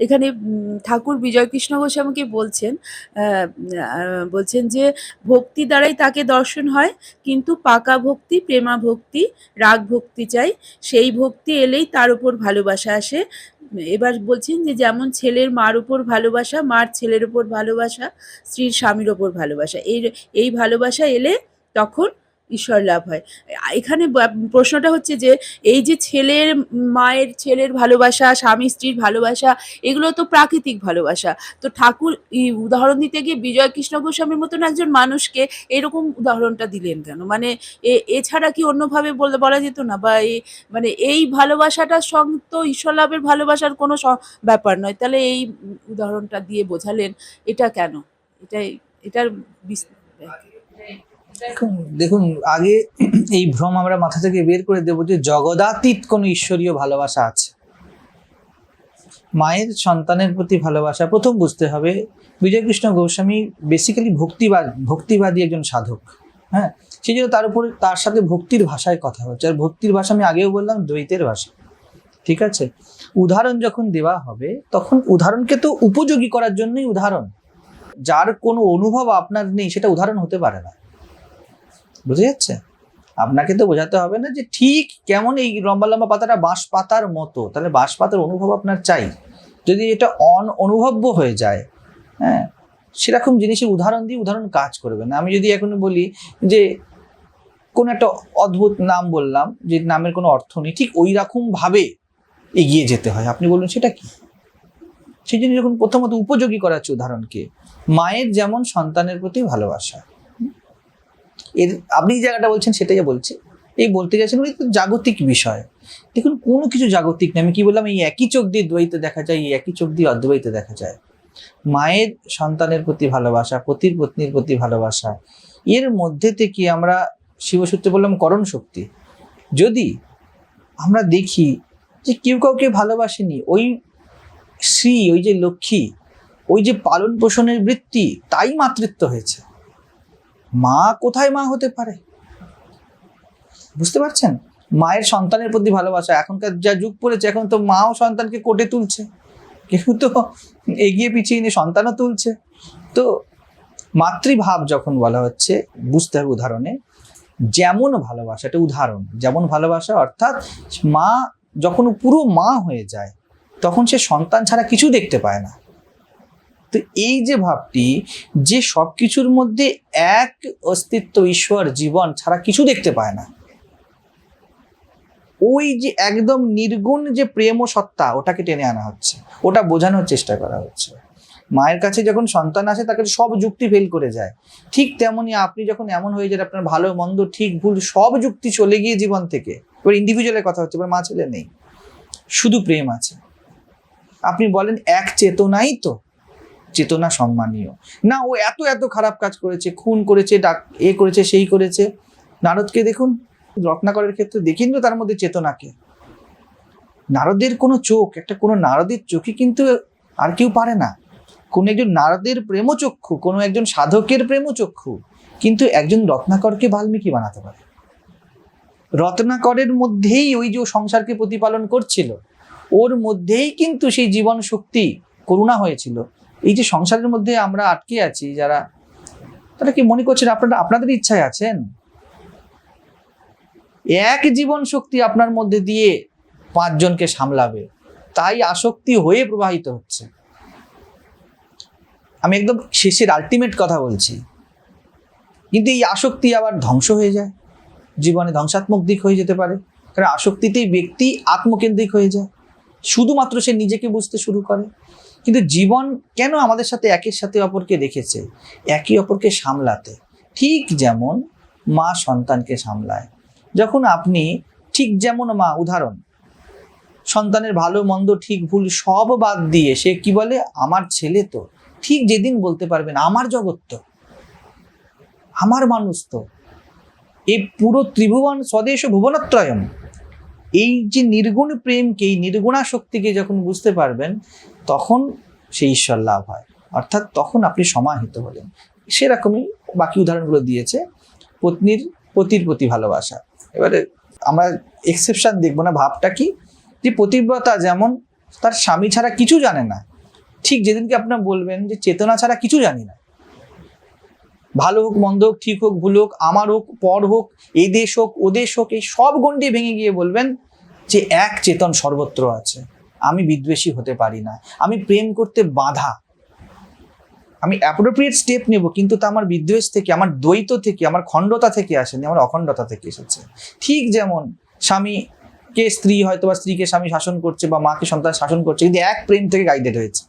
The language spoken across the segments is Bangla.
এখানে ঠাকুর বিজয়কৃষ্ণ গোস্বামীকে বলছেন বলছেন যে, ভক্তি দ্বারাই তাকে দর্শন হয়, কিন্তু পাকা ভক্তি, প্রেমা ভক্তি, রাগ ভক্তি চাই। সেই ভক্তি এলেই তার উপর ভালোবাসা আসে। এবার বলছেন যে, যেমন ছেলের মার উপর ভালোবাসা, মার ছেলের উপর ভালোবাসা, স্ত্রীর স্বামীর ওপর ভালোবাসা। এই এই ভালোবাসা এলে তখন ঈশ্বর লাভ হয়। এখানে প্রশ্নটা হচ্ছে যে, এই যে ছেলের মায়ের ছেলের ভালোবাসা, স্বামী স্ত্রীর ভালোবাসা, এগুলো তো প্রাকৃতিক ভালোবাসা। তো ঠাকুর উদাহরণ দিতে গিয়ে বিজয় কৃষ্ণ গোস্বামীর মতন একজন মানুষকে এরকম উদাহরণটা দিলেন কেন? মানে এছাড়া কি অন্যভাবে বলতে বলা যেত না? বা এই মানে এই ভালোবাসাটার সঙ্গে তো ঈশ্বর লাভের ভালোবাসার কোনো ব্যাপার নয়। তাহলে এই উদাহরণটা দিয়ে বোঝালেন, এটা কেন? এটাই, এটার দেখুন আগে এই ভ্রম আমরা মাথা থেকে বের করে দেবো যে জগদাতীত কোনো ঈশ্বরীয় ভালোবাসা আছে। মায়ের সন্তানের প্রতি ভালোবাসা প্রথম বুঝতে হবে, বিজয়কৃষ্ণ গোস্বামী বেসিক্যালি ভক্তিবাদ, ভক্তিবাদী একজন সাধক হ্যাঁ? সেই জন্য তার উপরে, তার সাথে ভক্তির ভাষায় কথা হচ্ছে। আর ভক্তির ভাষা আমি আগেও বললাম, দ্বৈতের ভাষা, ঠিক আছে? উদাহরণ যখন দেওয়া হবে, তখন উদাহরণকে তো উপযোগী করার জন্যই উদাহরণ। যার কোনো অনুভব আপনার নেই, সেটা উদাহরণ হতে পারে না। বুঝে যাচ্ছে? আপনাকে তো বোঝাতে হবে না যে ঠিক কেমন এই লম্বা লম্বা পাতাটা বাঁশ পাতার মতো। তাহলে বাঁশ পাতার অনুভব আপনার চাই। যদি এটা অন অনুভব্য হয়ে যায় হ্যাঁ সেরকম জিনিসের উদাহরণ দিয়ে উদাহরণ কাজ করবে না। আমি যদি এখন বলি যে কোন একটা অদ্ভুত নাম বললাম, যে নামের কোনো অর্থ নেই, ঠিক ওই রকমভাবে এগিয়ে যেতে হয়। আপনি বলুন সেটা কি? সেই জন্য যখন প্রথমত উপযোগী করা হচ্ছে উদাহরণকে, মায়ের যেমন সন্তানের প্রতি ভালোবাসা এর আপনি যে জায়গাটা বলছেন সেটাই বলছি, এই বলতে গেছেন ওই তো জাগতিক বিষয়। দেখুন, কোনো কিছু জাগতিক না, আমি কি বললাম, এই একই চোখ দিয়ে দ্বৈতে দেখা যায়, এই একই চোখ দিয়ে অদ্বৈতে দেখা যায়। মায়ের সন্তানের প্রতি ভালোবাসা, পতির পত্নীর প্রতি ভালোবাসা, এর মধ্যে থেকে আমরা শিবসূত্রে বললাম করণ শক্তি। যদি আমরা দেখি যে কেউ কাউকে ভালোবাসেনি, ওই শ্রী ওই যে লক্ষ্মী, ওই যে পালন পোষণের বৃত্তি, তাই মাতৃত্ব হয়েছে। মা কোথায় মা হতে পারে? বুঝতে পারছেন? মায়ের সন্তানের প্রতি ভালোবাসা, এখনকার যা যুগ পড়েছে, এখন তো মাও সন্তানকে কোটে তুলছে। কেউ তো এগিয়ে পিছিয়ে নিয়ে সন্তানও তুলছে। তো মাতৃভাব যখন বলা হচ্ছে, বুঝতে হবে উদাহরণে, যেমন ভালোবাসা, এটা উদাহরণ, যেমন ভালোবাসা অর্থাৎ মা যখন পুরো মা হয়ে যায়, তখন সে সন্তান ছাড়া কিছু দেখতে পায় না। তো এই যে ভাবটি, যে সব কিছুর মধ্যে এক অস্তিত্ব ঈশ্বর জীবন ছাড়া কিছু দেখতে পায় না। ওই যে একদম নির্গুণ যে প্রেম ও সত্তা, ওটাকে টেনে আনা হচ্ছে। ওটা বোঝানোর চেষ্টা করা হচ্ছে। মায়ের কাছে যখন সন্তান আসে, তাকে সব যুক্তি ফেল করে যায়। ঠিক তেমনি আপনি যখন এমন হয়ে যায় আপনার ভালো, মন্দ, ঠিক, ভুল, সব যুক্তি চলে গিয়ে জীবন থেকে। এবার ইন্ডিভিজুয়ালের কথা হচ্ছে, এবার মা ছেলে নেই। শুধু প্রেম আছে। আপনি বলেন, এক চেতনাই তো। চেতনা সম্মানীয়। না, ও এত এত খারাপ কাজ করেছে, খুন করেছে, ডাক, এ করেছে, সেই করেছে। নারদকে দেখুন, রত্নাকরের ক্ষেত্রে দেখিন তো তার মধ্যে চেতনাকে। নারদের কোনো চোখ, একটা কোনো নারদের চোখে কিন্তু আর কেউ পারে না। কোনো একজন নারদের প্রেমচক্ষু, কোনো একজন সাধকের প্রেমচক্ষু, কিন্তু একজন রত্নাকরকে বাল্মীকি বানাতে পারে। রত্নাকরের মধ্যেই ওই যে সংসারকে প্রতিপালন করছিল, ওর মধ্যেই কিন্তু সেই জীবন শক্তি, করুণা হয়েছিল। এই যে সংসারের মধ্যে আমরা আটকে আছি, যারা, তারা কি মনে করছেন আপনারা, আপনাদের ইচ্ছায় আছেন? এক জীবন শক্তি আপনার মধ্যে দিয়ে পাঁচজনকে সামলাবে, তাই আসক্তি হয়ে প্রবাহিত হচ্ছে। আমি একদম শেষের আলটিমেট কথা বলছি। কিন্তু এই আসক্তি আবার ধ্বংস হয়ে যায়, জীবনে ধ্বংসাত্মক দিক হয়ে যেতে পারে, কারণ আসক্তিতেই ব্যক্তি আত্মকেন্দ্রিক হয়ে যায়, শুধুমাত্র সে নিজেকে বুঝতে শুরু করে। কিন্তু জীবন কেন আমাদের সাথে একের সাথে অপরকে রেখেছে? একে অপরকে সামলাতে। ঠিক যেমন মা সন্তানকে সামলায়। যখন আপনি ঠিক যেমন মা, উদাহরণ, সন্তানের ভালো, মন্দ, ঠিক, ভুল সব বাদ দিয়ে সে কি বলে? আমার ছেলে তো। ঠিক যেদিন বলতে পারবেন, আমার জগৎ তো। আমার মানুষ তো। এই পুরো ত্রিভুবন স্বদেশ ভুবনত্রয়ম। এই যে নির্গুণ প্রেমকে, এই নির্গুণা শক্তিকে যখন বুঝতে পারবেন, তখন সেই ঈশ্বর লাভ হয়। অর্থাৎ তখন আপনি সমাহিত হলেন। সেরকমই বাকি উদাহরণগুলো দিয়েছে পত্নীর, পতির প্রতি ভালোবাসা। এবারে আমরা এক্সেপশন দেখব না, ভাবটা কি? যে পতিব্রতা যেমন তার স্বামী ছাড়া কিছু জানে না, ঠিক যেদিনকে আপনার বলবেন যে চেতনা ছাড়া কিছু জানি না ভালো হোক, মন্দ হোক, ঠিক হোক, ভুল হোক, আমার হোক, পর হোক, এই দেশ হোক, ও দেশ হোক, এই সব গণ্ডি ভেঙে গিয়ে বলবেন যে এক চেতন সর্বত্র আছে। আমি বিদ্বেষী হতে পারি না। আমি প্রেম করতে বাধা। আমি অ্যাপ্রোপ্রিয়েট স্টেপ নেব, কিন্তু তা আমার বিদ্বেষ থেকে, আমার দ্বৈত থেকে, আমার খণ্ডতা থেকে আসেনি, আমার অখণ্ডতা থেকে এসেছে। ঠিক যেমন স্বামীকে স্ত্রী হয়তো বা স্ত্রীকে স্বামী শাসন করছে বা মাকে সন্তান শাসন করছে, কিন্তু এক প্রেম থেকে গাইডেড হয়েছে।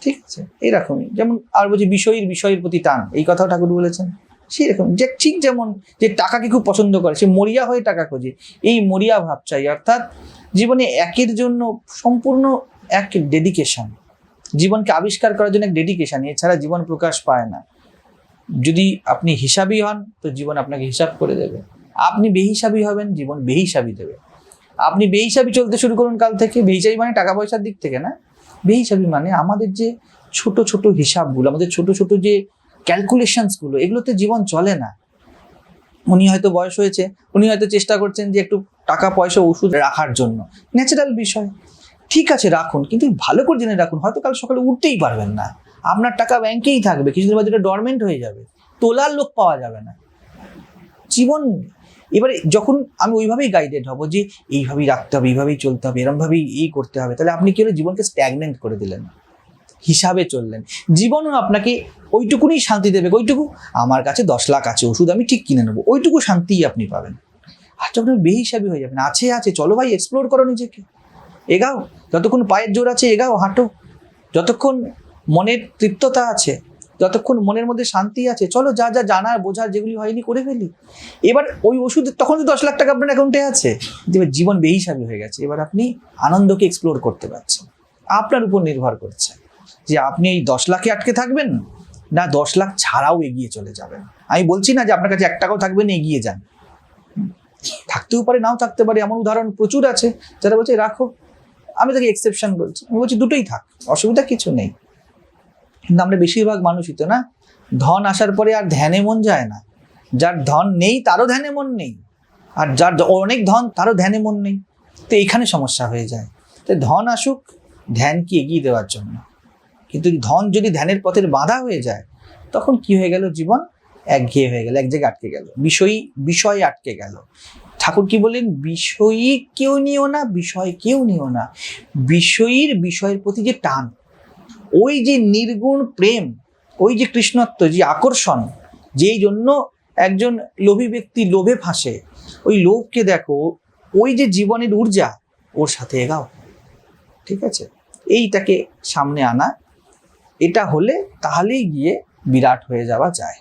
ঠিক আছে? এরকমই। যেমন আর বলছি, বিষয়ের বিষয়ের প্রতি টান। এই কথাও ঠাকুর বলেছেন। সেই রকম যে ঠিক যেমন যে টাকাকে খুব পছন্দ করে, সে মরিয়া হয়ে টাকা খোঁজে। এই মরিয়া ভাব চাই অর্থাৎ জীবনে একের জন্য সম্পূর্ণ এক ডেডিকেশন জীবনকে আবিষ্কার করার জন্য এক ডেডিকেশন এছাড়া জীবন প্রকাশ পায় না। যদি আপনি হিসাবি হন, তো জীবন আপনাকে হিসাব করে দেবে। আপনি বেহিসাবি হবেন, জীবন বেহিসাবি দেবে। আপনি বেহিসাবি চলতে শুরু করুন কাল থেকে। বেহিসাবি মানে টাকা পয়সার দিক থেকে না? বেহিসাবি মানে আমাদের যে ছোট ছোট হিসাবগুলো, আমাদের ছোট ছোট যে ক্যালকুলেশনসগুলো এগুলোতে জীবন চলে না। উনি হয়তো বয়স হয়েছে, উনি হয়তো চেষ্টা করছেন যে একটু টাকা, পয়সা, ওষুধ রাখার জন্য। ন্যাচারাল বিষয়। ঠিক আছে, রাখুন, কিন্তু ভালো করে জেনে রাখুন, হয়তো কাল সকালে উঠতেই পারবেন না। আপনার টাকা ব্যাংকেই থাকবে, কিছুদিন বাদে এটা ডরমেন্ট হয়ে যাবে। তোলার লোক পাওয়া যাবে না। জীবন এবারে যখন আমি ওইভাবেই গাইডেড হব যে এইভাবেই রাখতে হবে, এইভাবেই চলতে হবে, এরমভাবেই এই করতে হবে, তাহলে আপনি কি হলো? জীবনকে স্ট্যাগনেন্ট করে দিলেন। হিসাবে চললেন। জীবনও আপনাকে ওইটুকুনি শান্তি দেবে। ওইটুকু আমার কাছে দশ লাখ আছে, ওষুধ আমি ঠিক কিনে নেব। ওইটুকু শান্তিই আপনি পাবেন। আর যখন বেহিসাবি হয়ে যাবেন, আছে আছে, চলো ভাই এক্সপ্লোর করো নিজেকে। এগাও। যতক্ষণ পায়ের জোর আছে, এগাও, হাঁটো। যতক্ষণ মনের তৃপ্ততা আছে যতক্ষণ মনের মধ্যে শান্তি আছে, চলো যা যা জানার, বোঝার, যেগুলি হয়নি করে ফেলি। এবার ওই ওষুধ, তখন তো দশ লাখ টাকা আপনার অ্যাকাউন্টে আছে। এবার জীবন বেহিসাবি হয়ে গেছে। এবার আপনি আনন্দকে এক্সপ্লোর করতে পারছেন। আপনার উপর নির্ভর করছে যে আপনি এই দশ লাখে আটকে থাকবেন না দশ লাখ ছাড়াও এগিয়ে চলে যাবেন। আমি বলছি না যে আপনার কাছে এক টাকাও থাকবে না, এগিয়ে যান। থাকতেও পারে, নাও থাকতে পারে, এমন উদাহরণ প্রচুর আছে। যারা বলছে, রাখো। আমি তাকে এক্সেপশন বলছি। আমি বলছি, দুটোই থাক, অসুবিধা কিছু নেই। কিন্তু আমরা বেশিরভাগ মানুষই তো না। ধন আসার পরে আর ধ্যানে মন যায় না। যার ধন নেই, তারও ধ্যানে মন নেই। আর যার অনেক ধন, তারও ধ্যানে মন নেই। তো এইখানে সমস্যা হয়ে যায়। তো ধন আসুক ধ্যানকে এগিয়ে দেওয়ার জন্য? কিন্তু ধন যদি ধ্যানের পথের বাধা হয়ে যায়, তখন কি হয়ে গেল জীবন? একঘেয়ে হয়ে গেল, এক জায়গায় আটকে গেল। বিষয়ী, বিষয় আটকে গেল। ঠাকুর কি বললেন? বিষয়ী কেউ নিও না, বিষয় কেউ নিও না। বিষয়ীর, বিষয়ের প্রতি যে টান ওই যে নির্গুণ প্রেম, ওই যে কৃষ্ণত্ব, যে আকর্ষণ, যেই জন্য একজন লোভী ব্যক্তি লোভে ফাঁসে, ওই লোভকে দেখো, ওই যে জীবনের ঊর্জা, ওর সাথে এগাও। ঠিক আছে? এইটাকে সামনে আনা। এটা হলে তাহলেই গিয়ে বিরাট হয়ে যাওয়া যায়।